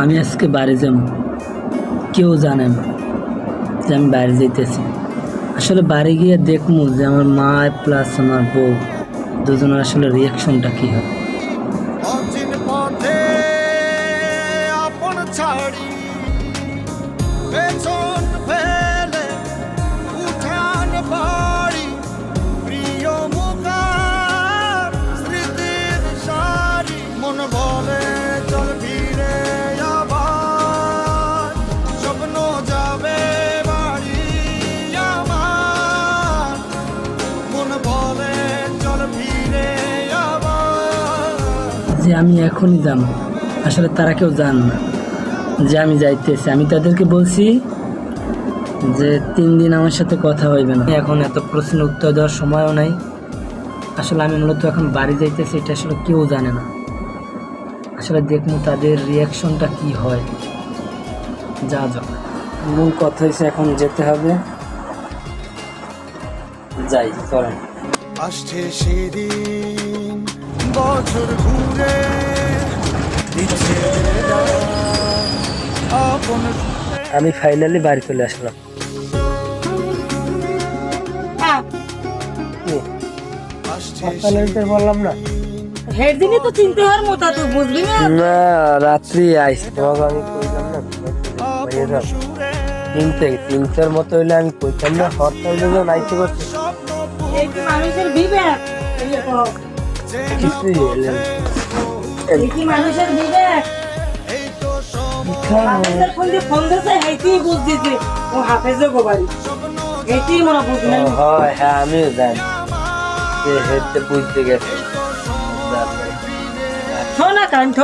আমি আজকে বাড়ি যাব। কেউ জানেন যে আমি বাইরে যেতেছি আসলে বাড়ি গিয়ে দেখব যে আমার মা প্লাস আমার বউ দুজনের আসলে রিয়াকশনটা কি হয়। ছাড়ি যে আমি এখনই যাব আসলে তারা কেউ জান না। যে আমি যাইতেছি, আমি তাদেরকে বলছি যে তিন দিন আমার সাথে কথা হইবে না। এখন এত প্রশ্ন উত্তর দেওয়ার সময়ও নাই। আসলে আমি মূলত এখন বাড়ি যাইতেছি, এটা আসলে কেউ জানে না। আসলে দেখব তাদের রিয়াকশনটা কি হয়। যা যা মূল কথা হয়েছে এখন যেতে হবে। যাই, চলেন। আসছে সেদিন বছর ঘুরে দিচ্ছে আপন আমি ফাইনালি বাড়ি চলে আসলাম। বললাম না? হেড তো চিনতে হওয়ার মতো তুই বুঝবি না? না রাত্রি আইস তোমাকে আমি কইলাম না মতো হইলে আমি কইতাম না হরতাল যখন মানুষের বিবেক কিছুই এলেন মানুষের বিবেক। হয় হ্যাঁ আমিও জানি। বুঝতে গেছে। শোনা কাণ্ঠ